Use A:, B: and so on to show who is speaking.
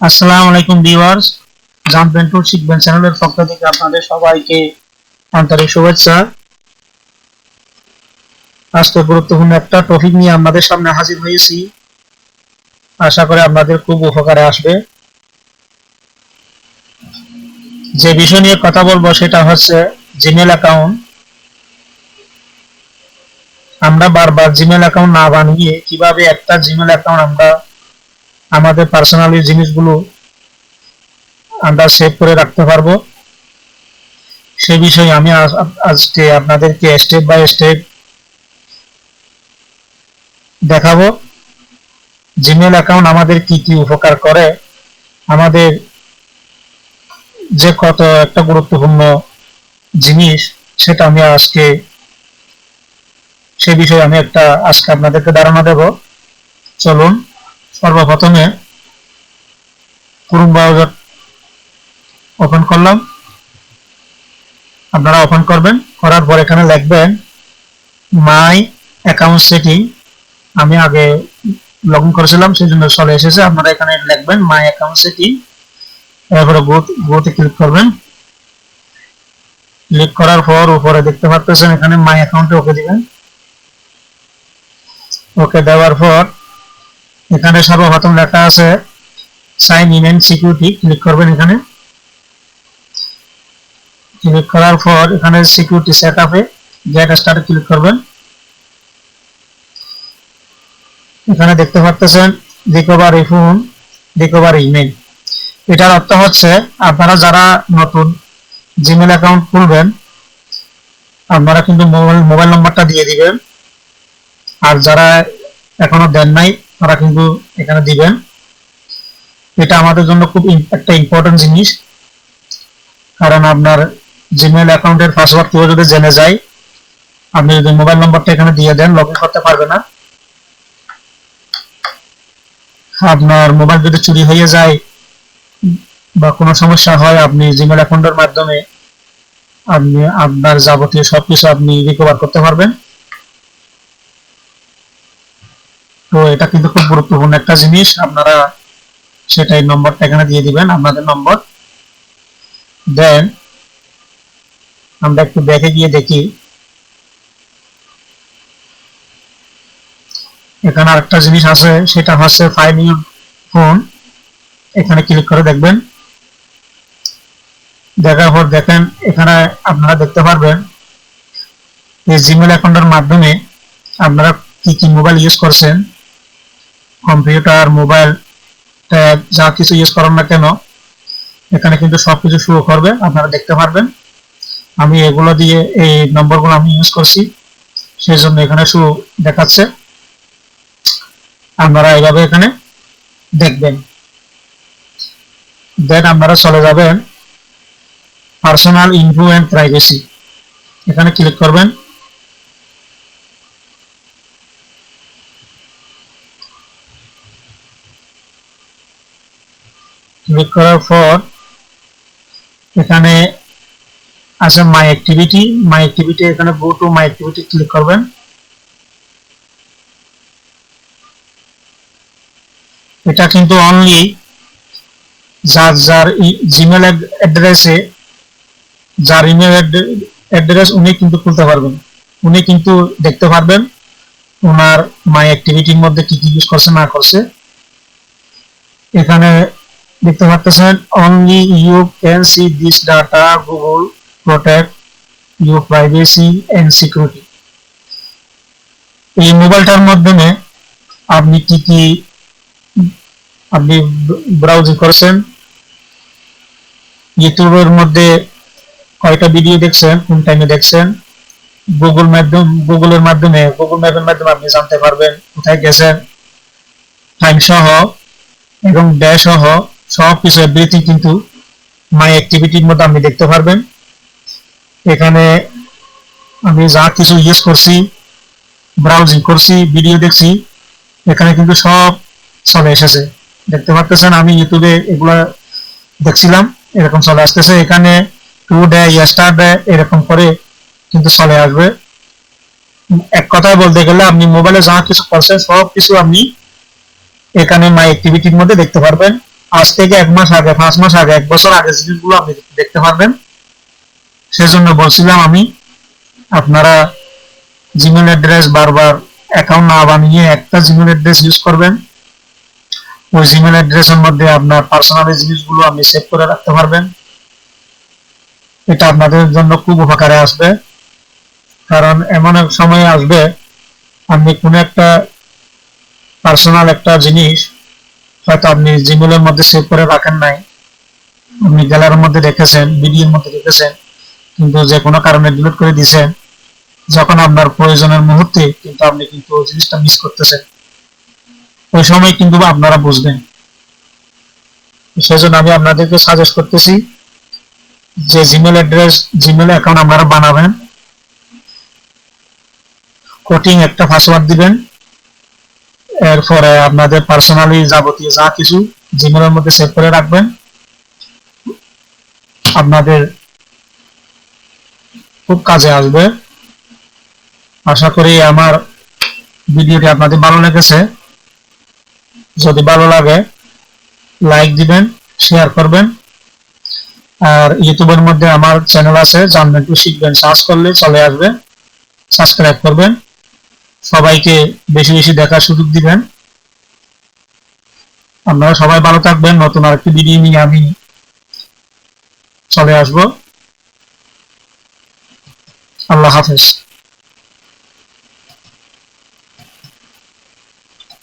A: আসসালামু আলাইকুম ভিউয়ার্স জানবেন টু শিখবেন চ্যানেলের পক্ষ থেকে আপনাদের সবাইকে আন্তরিক শুভেচ্ছা। আজকে গুরুত্বপূর্ণ একটা টপিক নিয়ে আপনাদের সামনে হাজির হয়েছি। আশা করি আপনাদের খুব উপকারে আসবে। যে বিষয় নিয়ে কথা বলব সেটা হচ্ছে জিমেল অ্যাকাউন্ট আমরা বারবার জিমেল অ্যাকাউন্ট না বানিয়ে কীভাবে একটা জিমেল অ্যাকাউন্ট আমরা আমাদের পার্সোনালি জিনিসগুলো আমরা সেভ করে রাখতে পারব। সে বিষয়ে আমি আজকে আপনাদেরকে স্টেপ বাই স্টেপ দেখাবো। জিমেল অ্যাকাউন্ট আমাদের কি কি উপকার করে, আমাদের যে কত একটা গুরুত্বপূর্ণ জিনিস সেটা আমি আজকে, সে বিষয়ে আমি একটা, আজকে আপনাদেরকে ধারণা দেব। চলুন। সর্বপ্রথমে ক্রোম ব্রাউজার ওপেন করলাম। আপনারা ওপেন করবেন, করার পর এখানে লিখবেন মাই অ্যাকাউন্ট সেটিং আমি আগে লগ ইন করেছিলাম সেই জন্য চলে এসেছে। আপনারা এখানে লিখবেন মাই অ্যাকাউন্ট সেটিং এরপরে গোতে ক্লিক করবেন। ক্লিক করার পর উপরে দেখতে পাচ্ছেন এখানে মাই অ্যাকাউন্টে ওকে দিবেন। ওকে দেওয়ার পর এখানে সর্বপ্রথম লেখা আছে sign in and security click করবেন এখানে। ক্লিক করার পর এখানে সিকিউরিটি সেট আপে গেট স্টার্ট ক্লিক করবেন। এখানে দেখতে পাচ্ছেন রিকভারি ফোন রিকভারি ইমেল এটার অর্থ হচ্ছে, আপনারা যারা নতুন জিমেল অ্যাকাউন্ট খুলবেন, আপনারা কিন্তু মোবাইল মোবাইল নাম্বারটা দিয়ে দিবেন। আর যারা এখনও দেন নাই তারা কিন্তু এখানে দিবেন। এটা আমাদের জন্য খুব একটা ইম্পর্টেন্ট জিনিস। কারণ আপনার জিমেল অ্যাকাউন্টের পাসওয়ার্ড কেউ যদি জেনে যায়, আপনি যদি মোবাইল নম্বরটা এখানে দিয়ে দেন লগ ইন করতে পারবে না। আপনার মোবাইল যদি চুরি হয়ে যায় বা কোনো সমস্যা হয়, আপনি জিমেল অ্যাকাউন্টের মাধ্যমে আপনি আপনার যাবতীয় সবকিছু আপনি রিকভার করতে পারবেন। তো এটা কিন্তু খুব গুরুত্বপূর্ণ একটা জিনিস। আপনারা সেটাই নম্বরটা এখানে দিয়ে দিবেন, আপনাদের নম্বর। দেন, আমরা একটু ব্যাকে গিয়ে দেখি। এখানে আরেকটা জিনিস আছে, সেটা হচ্ছে ফাইল ইউর ফোন এখানে ক্লিক করে দেখবেন। দেখার পর দেখেন, এখানে আপনারা দেখতে পারবেন এই জিমেল অ্যাকাউন্টের মাধ্যমে আপনারা কি কি মোবাইল ইউজ করছেন। কম্পিউটার, মোবাইল, ট্যাব, যা কিছু ইউজ করেন না কেন, এখানে কিন্তু সবকিছু শুরু করবে, আপনারা দেখতে পারবেন। আমি এগুলো দিয়ে এই নম্বরগুলো আমি ইউজ করছি, সেই জন্য এখানে শুরু দেখাচ্ছে। আপনারা এইভাবে এখানে দেখবেন। দেন আপনারা চলে যাবেন পার্সোনাল ইনফো অ্যান্ড প্রাইভেসি এখানে ক্লিক করবেন। ক্লিক করার পর এখানে আছে মাই অ্যাক্টিভিটি মাই অ্যাক্টিভিটি এখানে go to my activity click করবেন। এটা কিন্তু অনলি যার যার জিমেল অ্যাড্রেসে যার ইমেল অ্যাড্রেস উনি কিন্তু খুলতে পারবেন। উনি কিন্তু দেখতে পারবেন ওনার মাই অ্যাক্টিভিটির মধ্যে কি কি ইউজ করছে, না করছে। এখানে দেখতে পাচ্ছেন only you can see this data Google protect your privacy and security এই মোবাইলটার মাধ্যমে আপনি কি কি আপনি ব্রাউজিং করেছেন? ইউটিউবের মধ্যে কয়টা ভিডিও দেখছেন? কোন টাইমে দেখছেন? গুগল মাধ্যম গুগলের মাধ্যমে গুগল ম্যাপের মাধ্যমে আপনি জানতে পারবেন কোথায় গেছেন। টাইম সহ এবং ডে সহ সব কিছু এভরিথিং কিন্তু মাই অ্যাক্টিভিটির মধ্যে আপনি দেখতে পারবেন। এখানে আমি যা কিছু ইউজ করছি ব্রাউজিং করছি ভিডিও দেখছি, এখানে কিন্তু সব চলে এসেছে। দেখতে পাচ্ছেন আমি ইউটিউবে এগুলা দেখছিলাম, এরকম চলে আসতেছে। এখানে টু ডে ইয়েস্টার ডে এরকম করে কিন্তু চলে আসবে। এক কথায় বলতে গেলে আপনি মোবাইলে যা কিছু করছেন, সব কিছু আপনি এখানে মাই অ্যাক্টিভিটির মধ্যে দেখতে পারবেন। আজ থেকে এক মাস আগে, পাঁচ মাস আগে, এক বছর আগে জিনিসগুলো আপনি দেখতে পারবেন। সেজন্য বলছিলাম আমি, আপনারা জিমেল অ্যাড্রেস বারবার অ্যাকাউন্ট না বানিয়ে একটা জিমেল অ্যাড্রেস ইউজ করবেন। ওই জিমেল অ্যাড্রেসের মধ্যে আপনার পার্সোনাল জিনিসগুলো আপনি সেভ করে রাখতে পারবেন। এটা আপনাদের জন্য খুব উপকারে আসবে। কারণ এমন এক সময় আসবে, আপনি কোনো একটা পার্সোনাল একটা জিনিস হয়তো আপনি জিমেলের মধ্যে সেভ করে রাখেন নাই। আপনি গ্যালারির মধ্যে রেখেছেন ভিডিওর মধ্যে রেখেছেন কিন্তু যে কোনো কারণে ডিলিট করে দিয়েছেন, যখন আপনার প্রয়োজনের মুহূর্তে কিন্তু আপনি কিন্তু ওই জিনিসটা মিস করতেছেন। ওই সময় কিন্তু আপনারা বুঝবেন। সেজন্য আমি আপনাদেরকে সাজেস্ট করতেছি যে জিমেল অ্যাড্রেস জিমেল অ্যাকাউন্ট আপনারা বানাবেন। কোটিং একটা পাসওয়ার্ড দিবেন। এরপরে আপনাদের পার্সোনালি যাবতীয় যা কিছু জিমেলের মধ্যে সেভ করে রাখবেন। আপনাদের খুব কাজে আসবে। আশা করি আমার ভিডিওটি আপনাদের ভালো লেগেছে। যদি ভালো লাগে লাইক দিবেন শেয়ার করবেন। আর ইউটিউবের মধ্যে আমার চ্যানেল আছে, জানবেন একটু শিখবেন সার্চ করলে চলে আসবে। সাবস্ক্রাইব করবেন। সবাইকে বেশি বেশি দেখার সুযোগ দিবেন। আপনারা সবাই ভালো থাকবেন। নতুন আরেকটি ভিডিও নিয়ে আমি চলে আসব। আল্লাহ হাফেজ।